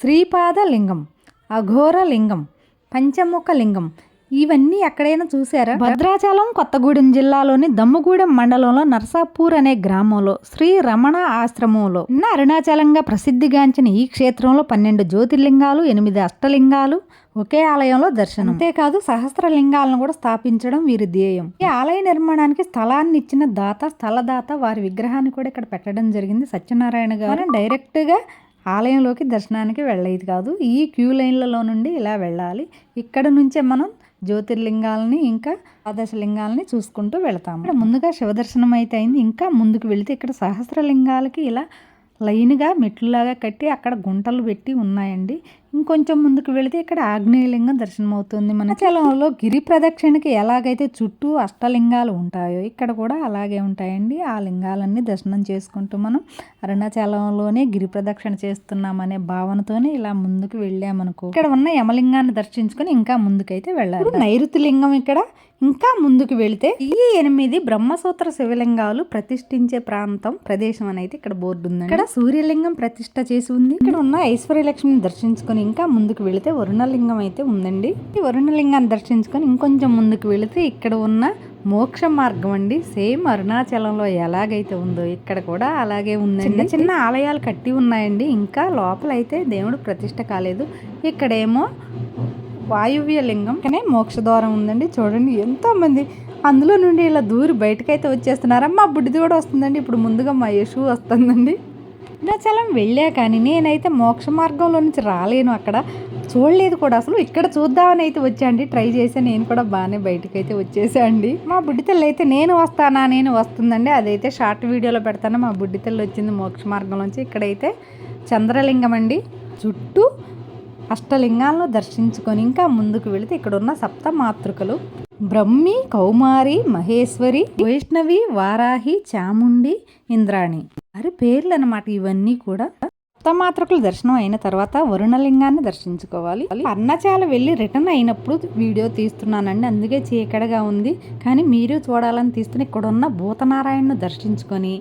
శ్రీపాద లింగం అఘోర లింగం పంచముఖ లింగం ఇవన్నీ ఎక్కడైనా చూసారా భద్రాచలం కొత్తగూడెం జిల్లాలోని దమ్ముగూడెం మండలంలో నర్సాపూర్ అనే గ్రామంలో శ్రీ రమణ ఆశ్రమంలో ఉన్న అరుణాచలంగా ప్రసిద్ధిగాంచిన ఈ క్షేత్రంలో పన్నెండు జ్యోతిర్లింగాలు ఎనిమిది అష్టలింగాలు ఒకే ఆలయంలో దర్శనం. అంతేకాదు సహస్రలింగాలను కూడా స్థాపించడం వీరి ధ్యేయం. ఈ ఆలయ నిర్మాణానికి స్థలాన్ని ఇచ్చిన దాత స్థలదాత వారి విగ్రహాన్ని కూడా ఇక్కడ పెట్టడం జరిగింది సత్యనారాయణ గారు. డైరెక్ట్గా ఆలయంలోకి దర్శనానికి వెళ్ళేది కాదు. ఈ క్యూ లైన్లలో నుండి ఇలా వెళ్ళాలి. ఇక్కడ నుంచే మనం జ్యోతిర్లింగాలని ఇంకా లింగాలని చూసుకుంటూ వెళతాము. ఇక్కడ ముందుగా శివదర్శనం అయితే అయింది. ఇంకా ముందుకు వెళితే ఇక్కడ సహస్రలింగాలకి ఇలా లైన్గా మెట్లులాగా కట్టి అక్కడ గుంటలు పెట్టి ఉన్నాయండి. ఇంకొంచెం ముందుకు వెళితే ఇక్కడ ఆగ్నేయలింగం దర్శనం అవుతుంది మన చలంలో గిరి ప్రదక్షిణకి ఎలాగైతే చుట్టూ అష్టలింగాలు ఉంటాయో ఇక్కడ కూడా అలాగే ఉంటాయండి. ఆ లింగాలన్నీ దర్శనం చేసుకుంటూ మనం అరుణాచలంలోనే గిరి ప్రదక్షిణ చేస్తున్నామనే భావనతోనే ఇలా ముందుకు వెళ్ళామనుకో. ఇక్కడ ఉన్న యమలింగాన్ని దర్శించుకొని ఇంకా ముందుకైతే వెళ్ళాలి. నైరుతి లింగం ఇక్కడ. ఇంకా ముందుకు వెళితే ఈ ఎనిమిది బ్రహ్మసూత్ర శివలింగాలు ప్రతిష్ఠించే ప్రాంతం ప్రదేశం అనేది ఇక్కడ బోర్డు ఉంది ఇక్కడ సూర్యలింగం ప్రతిష్ఠ చేసి ఉంది. ఇక్కడ ఉన్న ఐశ్వర్యలక్ష్మిని దర్శించుకొని ఇంకా ముందుకు వెళితే వరుణలింగం అయితే ఉందండి. ఈ వరుణలింగాన్ని దర్శించుకొని ఇంకొంచెం ముందుకు వెళితే ఇక్కడ ఉన్న మోక్ష మార్గం అండి. సేమ్ అరుణాచలంలో ఎలాగైతే ఉందో ఇక్కడ కూడా అలాగే ఉందండి. చిన్న చిన్న ఆలయాలు కట్టి ఉన్నాయండి. ఇంకా లోపల అయితే దేవుడు ప్రతిష్ట కాలేదు. ఇక్కడేమో వాయువ్య లింగం కానీ మోక్షద్వారం ఉందండి. చూడండి ఎంతోమంది అందులో నుండి ఇలా దూరి బయటకైతే వచ్చేస్తున్నారు. అమ్మ బుడ్డిది కూడా వస్తుందండి. ఇప్పుడు ముందుగా మా యశు వస్తుందండి. భద్రాచలం వెళ్ళా కానీ నేనైతే మోక్ష మార్గంలో నుంచి రాలేను అక్కడ. చూడలేదు కూడా అసలు. ఇక్కడ చూద్దామని అయితే వచ్చాండి ట్రై చేసా. నేను కూడా బాగానే బయటకు అయితే వచ్చేసా అండి. మా బుడ్డితల్లి అయితే నేను వస్తానా నేను వస్తుందండి. అదైతే షార్ట్ వీడియోలో పెడతాను. మా బుడ్డితల్లి వచ్చింది మోక్ష మార్గంలోంచి ఇక్కడైతే చంద్రలింగం అండి. చుట్టూ అష్టలింగాలను దర్శించుకొని ఇంకా ముందుకు వెళితే ఇక్కడ ఉన్న సప్త మాతృకలు. బ్రహ్మి కౌమారి మహేశ్వరి వైష్ణవి వారాహి చాముండి ఇంద్రాణి. అరే పేర్లు అనమాట ఇవన్నీ కూడా. సప్తమాతృకుల దర్శనం అయిన తర్వాత వరుణలింగాన్ని దర్శించుకోవాలి. అన్నచాల వెళ్ళి రిటర్న్ అయినప్పుడు వీడియో తీస్తున్నానండి. అందుకే చీకడగా ఉంది. కానీ మీరు చూడాలని తీస్తున్న ఇక్కడ ఉన్న భూతనారాయణను దర్శించుకొని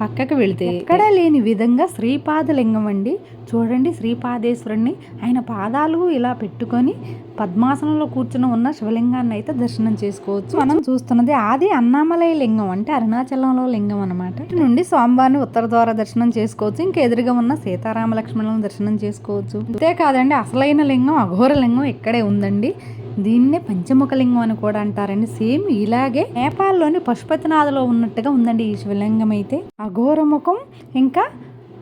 పక్కకు వెళితే ఎక్కడా లేని విధంగా శ్రీపాదలింగం అండి. చూడండి శ్రీపాదేశ్వరుణ్ణి. ఆయన పాదాలు ఇలా పెట్టుకొని పద్మాసనంలో కూర్చుని ఉన్న శివలింగాన్ని అయితే దర్శనం చేసుకోవచ్చు. మనం చూస్తున్నది ఆది అన్నామలయ లింగం అంటే అరుణాచలంలో లింగం అనమాట ఇటు నుండి స్వామివారిని ఉత్తర ద్వారా దర్శనం చేసుకోవచ్చు. ఇంకా ఎదురుగా ఉన్న సీతారామ లక్ష్మణులను దర్శనం చేసుకోవచ్చు. అంతే కాదండి అసలైన లింగం అఘోర లింగం ఇక్కడే ఉందండి. దీన్నే పంచముఖలింగం అని కూడా అంటారండి. సేమ్ ఇలాగే నేపాల్లోని పశుపతినాథలో ఉన్నట్టుగా ఉందండి ఈ శివలింగం అయితే. అఘోరముఖం ఇంకా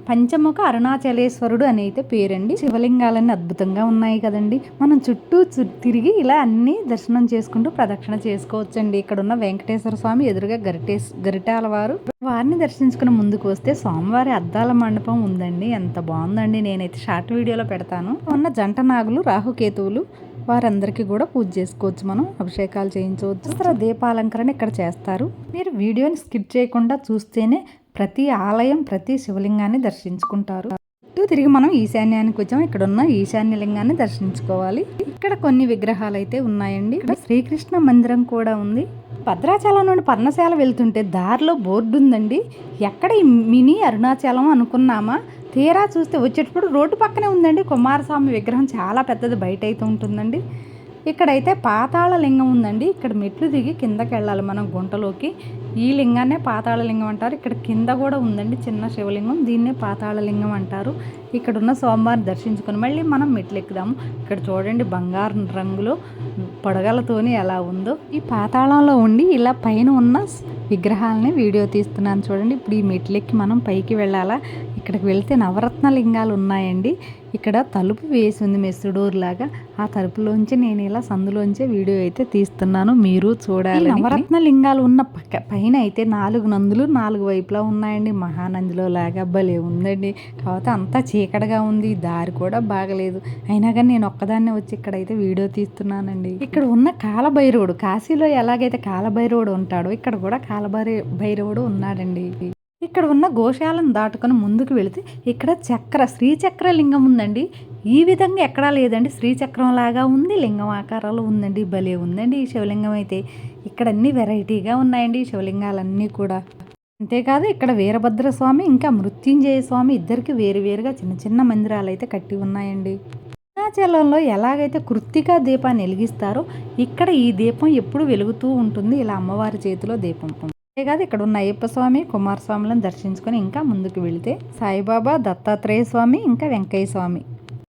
పంచముఖ అరుణాచలేశ్వరుడు అని అయితే పేరండి. శివలింగాలన్నీ అద్భుతంగా ఉన్నాయి కదండి. మనం చుట్టూ తిరిగి ఇలా అన్ని దర్శనం చేసుకుంటూ ప్రదక్షిణ చేసుకోవచ్చండి. ఇక్కడ ఉన్న వెంకటేశ్వర స్వామి ఎదురుగా గరిటే గరిటాల వారు. వారిని దర్శించుకుని ముందుకు వస్తే స్వామివారి అద్దాల మండపం ఉందండి. ఎంత బాగుందండి. నేనైతే షార్ట్ వీడియోలో పెడతాను. ఉన్న జంట నాగులు రాహుకేతువులు వారందరికీ కూడా పూజ చేసుకోవచ్చు మనం అభిషేకాలు చేయించవచ్చు. అసలు దీపాలంకరణ ఇక్కడ చేస్తారు? మీరు వీడియోని స్కిప్ చేయకుండా చూస్తేనే ప్రతి ఆలయం ప్రతి శివలింగాన్ని దర్శించుకుంటారు. చుట్టూ తిరిగి మనం ఈశాన్యానికి వచ్చాం. ఇక్కడ ఉన్న ఈశాన్య లింగాన్ని దర్శించుకోవాలి. ఇక్కడ కొన్ని విగ్రహాలు అయితే ఉన్నాయండి. ఇక్కడ శ్రీకృష్ణ మందిరం కూడా ఉంది. భద్రాచలం నుండి పర్ణశాల వెళ్తుంటే దారిలో బోర్డు ఉందండి ఎక్కడ ఈ మినీ అరుణాచలం అనుకున్నామా? తీరా చూస్తే వచ్చేటప్పుడు రోడ్డు పక్కనే ఉందండి. కుమారస్వామి విగ్రహం చాలా పెద్దది బయట అయితే ఉంటుందండి. ఇక్కడైతే పాతాళ లింగం ఉందండి. ఇక్కడ మెట్లు దిగి కిందకి వెళ్ళాలి మనం గుంటలోకి. ఈ లింగాన్నే పాతాళ లింగం అంటారు. ఇక్కడ కింద కూడా ఉందండి చిన్న శివలింగం. దీన్నే పాతాళ లింగం అంటారు. ఇక్కడ ఉన్న సోమవారం దర్శించుకొని మళ్ళీ మనం మెట్లు ఎక్కుదాము. ఇక్కడ చూడండి బంగారు రంగులో పొడగలతోని ఎలా ఉందో. ఈ పాతాళంలో ఉండి ఇలా పైన ఉన్న విగ్రహాలని వీడియో తీస్తున్నాను చూడండి. ఇప్పుడు ఈ మెట్లెక్కి మనం పైకి వెళ్ళాలా? ఇక్కడికి వెళ్తే నవరత్న లింగాలు ఉన్నాయండి. ఇక్కడ తలుపు వేసి ఉంది మెస్సుడోర్ లాగా. ఆ తలుపులోంచి నేను ఇలా సందులోంచే వీడియో అయితే తీస్తున్నాను. మీరు చూడాలి నవరత్న లింగాలు ఉన్న పక్క పైన అయితే నాలుగు నందులు నాలుగు వైపులా ఉన్నాయండి. మహానందిలో లాగా భలే ఉందండి. కాకపోతే అంతా చీకటిగా ఉంది. దారి కూడా బాగలేదు. అయినా కానీ నేను ఒక్కదాన్నే వచ్చి ఇక్కడైతే వీడియో తీస్తున్నానండి. ఇక్కడ ఉన్న కాలభైరవుడు కాశీలో ఎలాగైతే కాలభైరవుడు ఉంటాడో ఇక్కడ కూడా కాలభైర భైరవుడు ఉన్నాడండి. ఇక్కడ ఉన్న గోశాలను దాటుకొని ముందుకు వెళితే ఇక్కడ చక్ర శ్రీచక్ర లింగం ఉందండి. ఈ విధంగా ఎక్కడా లేదండి. శ్రీచక్రం లాగా ఉంది లింగం ఆకారాలు ఉందండి భలే ఉందండి ఈ శివలింగం అయితే. ఇక్కడ అన్ని వెరైటీగా ఉన్నాయండి శివలింగాలన్నీ కూడా. అంతేకాదు ఇక్కడ వీరభద్ర స్వామి ఇంకా మృత్యుంజయ స్వామి ఇద్దరికి వేరువేరుగా చిన్న చిన్న మందిరాలు అయితే కట్టి ఉన్నాయండి. అరుణాచలంలో ఎలాగైతే కృత్తికా దీపాన్ని వెలిగిస్తారో ఇక్కడ ఈ దీపం ఎప్పుడు వెలుగుతూ ఉంటుంది. ఇలా అమ్మవారి చేతిలో దీపం అంతేకాదు ఇక్కడ ఉన్న అయ్యప్ప స్వామి కుమారస్వాములను దర్శించుకొని ఇంకా ముందుకు వెళితే సాయిబాబా దత్తాత్రేయ స్వామి ఇంకా వెంకయ్య స్వామి.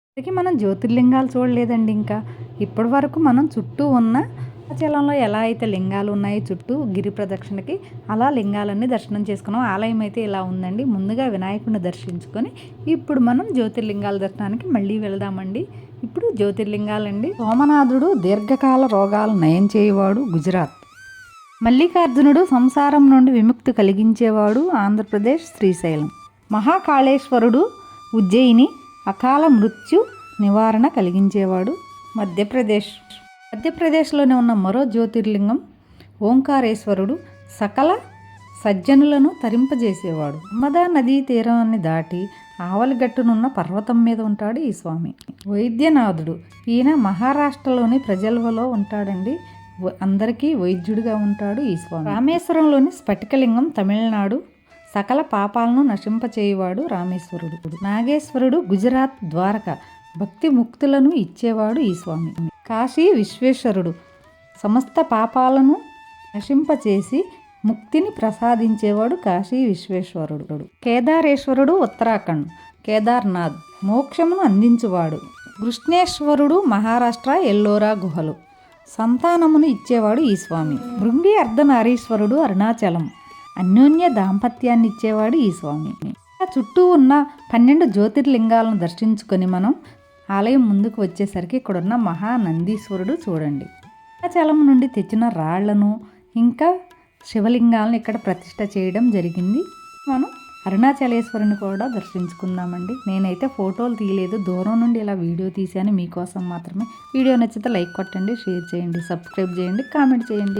అందుకే మనం జ్యోతిర్లింగాలు చూడలేదండి ఇంకా. ఇప్పటి వరకు మనం చుట్టూ ఉన్న అరుణాచలంలో ఎలా అయితే లింగాలు ఉన్నాయి చుట్టూ గిరి ప్రదక్షిణకి అలా లింగాలన్నీ దర్శనం చేసుకున్నాం. ఆలయం అయితే ఇలా ఉందండి. ముందుగా వినాయకుడిని దర్శించుకొని ఇప్పుడు మనం జ్యోతిర్లింగాల దర్శనానికి మళ్ళీ వెళదామండి. ఇప్పుడు జ్యోతిర్లింగాలండి. సోమనాథుడు దీర్ఘకాల రోగాలు నయం చేయవాడు గుజరాత్. మల్లికార్జునుడు సంసారం నుండి విముక్తి కలిగించేవాడు ఆంధ్రప్రదేశ్ శ్రీశైలం. మహాకాళేశ్వరుడు ఉజ్జయిని అకాల మృత్యు నివారణ కలిగించేవాడు మధ్యప్రదేశ్. మధ్యప్రదేశ్లోనే ఉన్న మరో జ్యోతిర్లింగం ఓంకారేశ్వరుడు సకల సజ్జనులను తరింపజేసేవాడు. మదా నదీ తీరాన్ని దాటి ఆవలిగట్టునున్న పర్వతం మీద ఉంటాడు ఈ స్వామి. వైద్యనాథుడు. ఈయన మహారాష్ట్రలోని ప్రజలలో ఉంటాడండి. అందరికీ వైద్యుడిగా ఉంటాడు ఈ స్వామి. రామేశ్వరంలోని స్ఫటికలింగం తమిళనాడు. సకల పాపాలను నశింపచేయువాడు రామేశ్వరుడు. నాగేశ్వరుడు గుజరాత్ ద్వారక. భక్తి ముక్తులను ఇచ్చేవాడు ఈ స్వామి. కాశీ విశ్వేశ్వరుడు. సమస్త పాపాలను నశింపచేసి ముక్తిని ప్రసాదించేవాడు కాశీ విశ్వేశ్వరుడు. కేదారేశ్వరుడు ఉత్తరాఖండ్. కేదార్నాథ్. మోక్షమును అందించువాడు. కృష్ణేశ్వరుడు మహారాష్ట్ర ఎల్లోరా గుహలు. సంతానమును ఇచ్చేవాడు ఈ స్వామి. భృంగి అర్ధనారీశ్వరుడు అరుణాచలం. అన్యోన్య దాంపత్యాన్ని ఇచ్చేవాడు ఈ స్వామి. ఆ చుట్టూ ఉన్న పన్నెండు జ్యోతిర్లింగాలను దర్శించుకొని మనం ఆలయం ముందుకు వచ్చేసరికి ఇక్కడున్న మహానందీశ్వరుడు చూడండి. అరుణాచలం నుండి తెచ్చిన రాళ్ళను ఇంకా శివలింగాలను ఇక్కడ ప్రతిష్ట చేయడం జరిగింది. మనం అరుణాచలేశ్వరుని కూడా దర్శించుకుందామండి. నేనైతే ఫోటోలు తీయలేదు. దూరం నుండి ఇలా వీడియో తీశాను. మీకోసం మాత్రమే. వీడియో నచ్చితే లైక్ కొట్టండి షేర్ చేయండి సబ్స్క్రైబ్ చేయండి కామెంట్ చేయండి.